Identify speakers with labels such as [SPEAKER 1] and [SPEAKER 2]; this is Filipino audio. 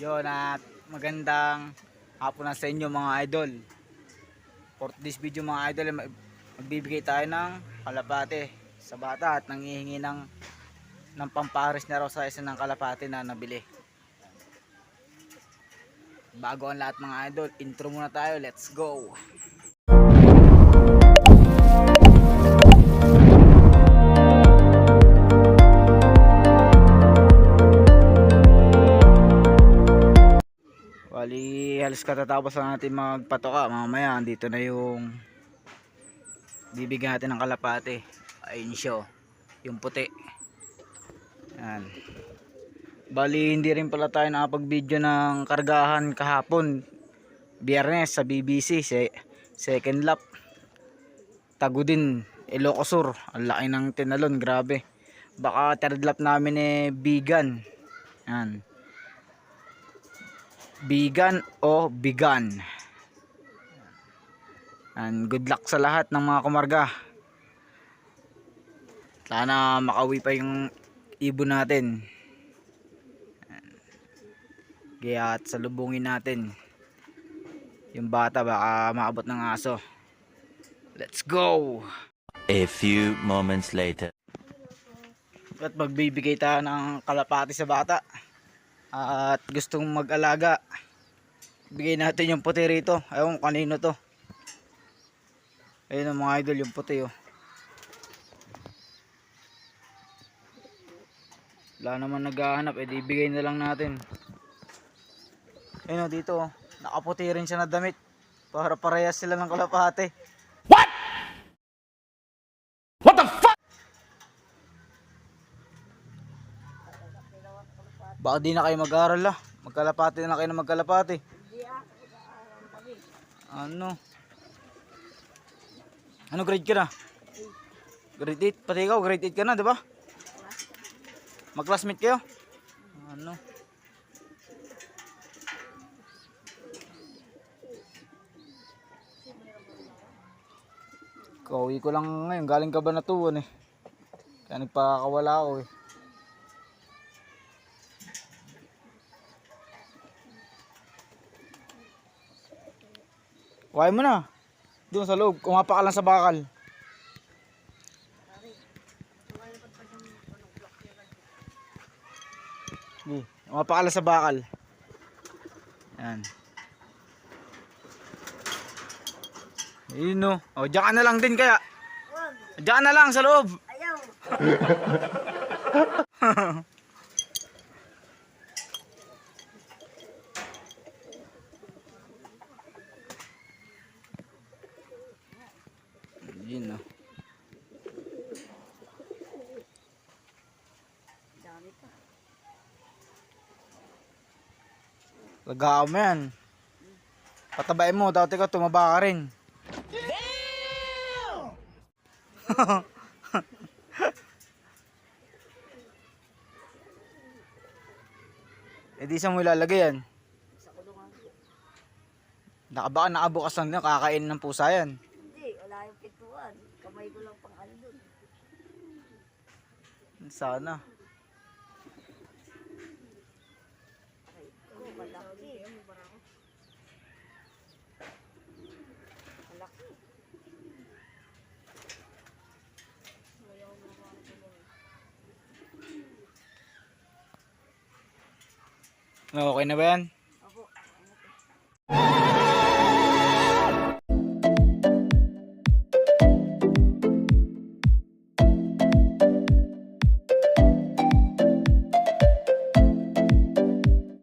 [SPEAKER 1] Yun at magandang hapon na sa inyo mga idol. For this video mga idol, mag- magbibigay tayo ng kalapate sa bata at nangihingi ng ng pampares na raw sa isa ng kalapate na nabili. Bago ang lahat mga idol, intro muna tayo. Let's go! Wali, halos katatapos ang natin magpatoka. Mamaya, andito na yung bibigyan natin ng kalapate. Ayun siya. oh. Yung puti. Yan. Bali, hindi rin pala tayo nakapag-video ng kargahan kahapon. Biyernes sa BBC. Se second lap. Tagudin. Ilocosur. Ang laki ng tinalon. Grabe. Baka third lap namin eh bigan. Yan. Bigan o bigan. And good luck sa lahat ng mga kumarga. Sana makauwi pa yung ibon natin. Kaya at salubungin natin. Yung bata baka maabot ng aso. Let's go!
[SPEAKER 2] A few moments later.
[SPEAKER 1] At magbibigay tayo ng kalapati sa bata. At gustong mag-alaga. Bigay natin yung puti rito. Ko kanino to. Ayun ang mga idol yung puti oh. Wala naman naghahanap. Eh di bigay na lang natin. Ayun oh, dito oh. Nakaputi rin siya na damit. Para parehas sila ng kalapate. Baka di na kayo mag-aaral ah. Magkalapati na kayo na magkalapati. Ano? Ano grade ka na? Grade 8. Pati ikaw, grade 8 ka na, di ba? Mag-classmate kayo? Ano? Kauwi ko lang ngayon. Galing ka ba na tuwan eh? Kaya nagpakawala ako eh. Kuhain mo na. Doon sa loob. Kumapa ka lang sa bakal. Sige. Kumapa ka lang sa bakal. Yan. Yun no. O, diyan ka na lang din kaya. Diyan ka na lang sa loob.
[SPEAKER 3] Ayaw.
[SPEAKER 1] Yun no.
[SPEAKER 3] Dami pa.
[SPEAKER 1] Lagaan mo yan. Patabain mo, dati ka tumaba ka rin. eh di saan mo ilalagay yan?
[SPEAKER 3] Sa kulungan ko.
[SPEAKER 1] Naka, baka nakabukas lang din, kakain ng pusa yan.
[SPEAKER 3] Yung pintuan. Kamay ko lang pang ano dun.
[SPEAKER 1] Sana.
[SPEAKER 3] Ay, ko, malaki. Malaki.
[SPEAKER 1] Okay na ba yan?